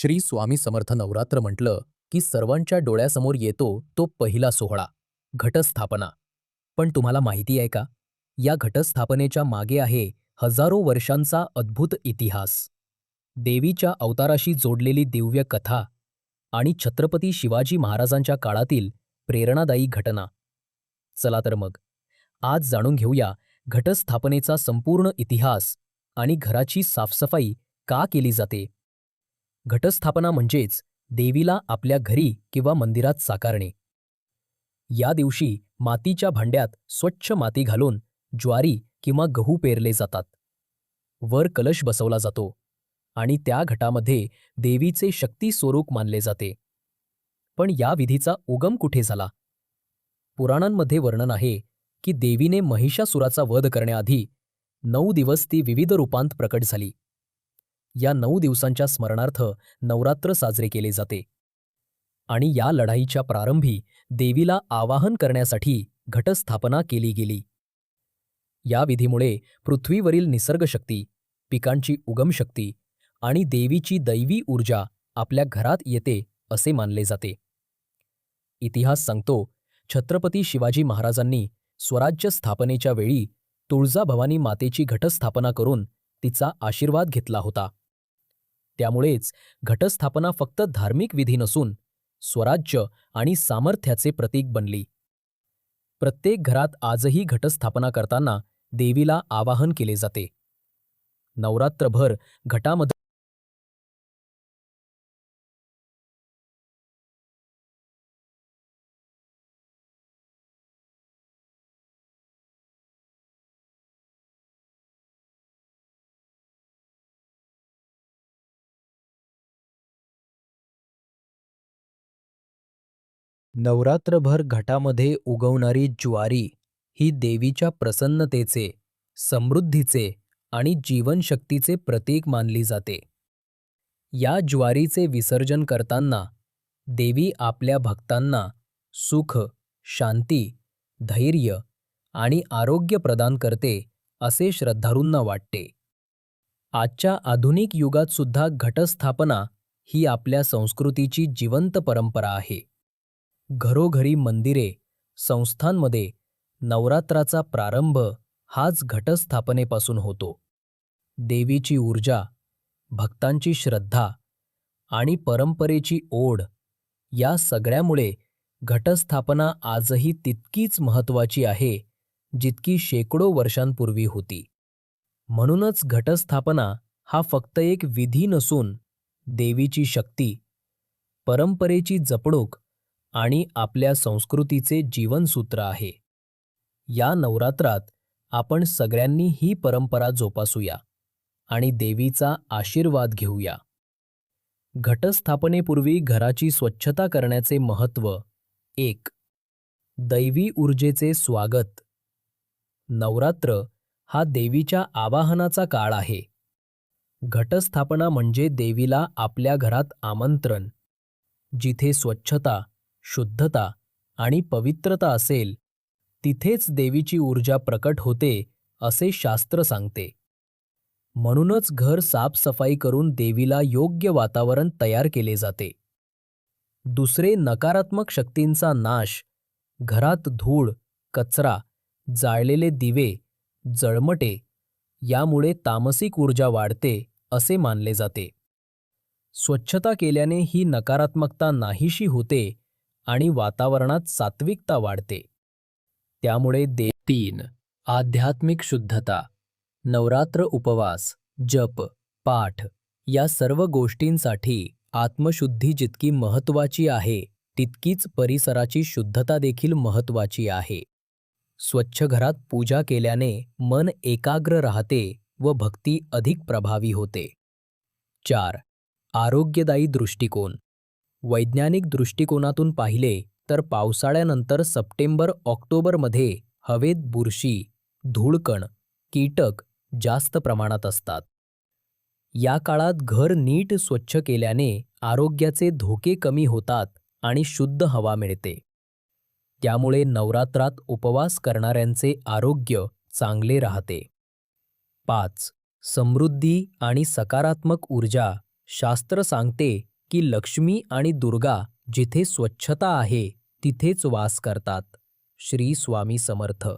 श्री स्वामी समर्थ नवरात्र म्हटलं की सर्वांच्या डोळ्यासमोर येतो तो पहिला सोहळा घटस्थापना. पण तुम्हाला माहिती आहे का? या घटस्थापनेच्या मागे आहे हजारो वर्षांचा अद्भुत इतिहास. देवीच्या अवताराशी जोडलेली दिव्य कथा आणि छत्रपती शिवाजी महाराजांच्या काळातील प्रेरणादायी घटना. चला तर मग आज जाणून घेऊया घटस्थापनेचा संपूर्ण इतिहास आणि घराची साफसफाई का केली जाते? घटस्थापना म्हणजेच देवीला आपल्या घरी किंवा मंदिरात साकारणे. या दिवशी मातीच्या भांड्यात स्वच्छ माती घालून ज्वारी किंवा गहू पेरले जातात. वर कलश बसवला जातो आणि त्या घटामध्ये देवीचे शक्ती स्वरूप मानले जाते. पण या विधीचा उगम कुठे झाला? पुराणांमध्ये वर्णन आहे की देवीने महिषासुराचा वध करण्याआधी नऊ दिवस ती विविध रूपांत प्रकट झाली. या नऊ दिवसांच्या स्मरणार्थ नवरात्र साजरे केले जाते. आणि या लढाईच्या प्रारंभी देवीला आवाहन करण्यासाठी घटस्थापना केली गेली. या विधीमुळे पृथ्वीवरील निसर्गशक्ती पिकांची उगमशक्ती आणि देवीची दैवी ऊर्जा आपल्या घरात येते असे मानले जाते. इतिहास सांगतो छत्रपती शिवाजी महाराजांनी स्वराज्य स्थापनेच्या वेळी तुळजाभवानी मातेची घटस्थापना करून तिचा आशीर्वाद घेतला होता. त्यामुळेच घटस्थापना फक्त धार्मिक विधी नसून स्वराज्य आणि सामर्थ्याचे प्रतीक बनली. प्रत्येक घरात आजही घटस्थापना करताना देवीला आवाहन केले जाते. नवरात्रभर घटामध्ये नवरात्रभर घटामध्ये उगवणारी ज्वारी ही देवीच्या प्रसन्नतेचे समृद्धीचे आणि जीवनशक्तीचे प्रतीक मानली जाते. या ज्वारीचे विसर्जन करताना देवी आपल्या भक्तांना सुख शांती धैर्य आणि आरोग्य प्रदान करते असे श्रद्धाळूंना वाटते. आजच्या आधुनिक युगात सुद्धा घटस्थापना ही आपल्या संस्कृतीची जिवंत परंपरा आहे. घरोघरी मंदिरे संस्थांमध्ये नवरात्राचा प्रारंभ हाच घटस्थापनेपासून होतो. देवीची ऊर्जा भक्तांची श्रद्धा आणि परंपरेची ओढ या सगळ्यामुळे घटस्थापना आजही तितकीच महत्त्वाची आहे जितकी शेकडो वर्षांपूर्वी होती. म्हणूनच घटस्थापना हा फक्त एक विधी नसून देवीची शक्ती परंपरेची जपणूक आणि आपल्या संस्कृतीचे जीवनसूत्र आहे. या नवरात्रात आपण सगळ्यांनी ही परंपरा जोपासूया आणि देवीचा आशीर्वाद घेऊया. घटस्थापनेपूर्वी घराची स्वच्छता करण्याचे महत्त्व एक. दैवी ऊर्जेचे स्वागत. नवरात्र हा देवीच्या आवाहनाचा काळ आहे. घटस्थापना म्हणजे देवीला आपल्या घरात आमंत्रण जिथे स्वच्छता शुद्धता आणि पवित्रता असेल तिथेच देवीची ऊर्जा प्रकट होते असे शास्त्र सांगते. म्हणूनच घर साफसफाई करून देवीला योग्य वातावरण तयार केले जाते. दुसरे नकारात्मक शक्तींचा नाश घरात धूळ कचरा जाळलेले दिवे जळमटे यामुळे तामसिक ऊर्जा वाढते असे मानले जाते. स्वच्छता केल्याने ही नकारात्मकता नाहीशी होते आणि वातावरणात सात्विकता वाढते. त्यामुळे दे तीन. आध्यात्मिक शुद्धता. नवरात्र उपवास जप पाठ या सर्व गोष्टींसाठी आत्मशुद्धी जितकी महत्त्वाची आहे तितकीच परिसराची शुद्धता देखील महत्त्वाची आहे. स्वच्छ घरात पूजा केल्याने मन एकाग्र राहते व भक्ती अधिक प्रभावी होते. चार. आरोग्यदायी दृष्टिकोन. वैज्ञानिक दृष्टिकोनातून पाहिले तर पावसाळ्यानंतर सप्टेंबर ऑक्टोबरमध्ये हवेत बुरशी धूळकण कीटक जास्त प्रमाणात असतात. या काळात घर नीट स्वच्छ केल्याने आरोग्याचे धोके कमी होतात आणि शुद्ध हवा मिळते. त्यामुळे नवरात्रात उपवास करणाऱ्यांचे आरोग्य चांगले राहते. पाच. समृद्धी आणि सकारात्मक ऊर्जा शास्त्र सांगते की लक्ष्मी आणि दुर्गा जिथे स्वच्छता आहे तिथेच वास करतात. श्री स्वामी समर्थ.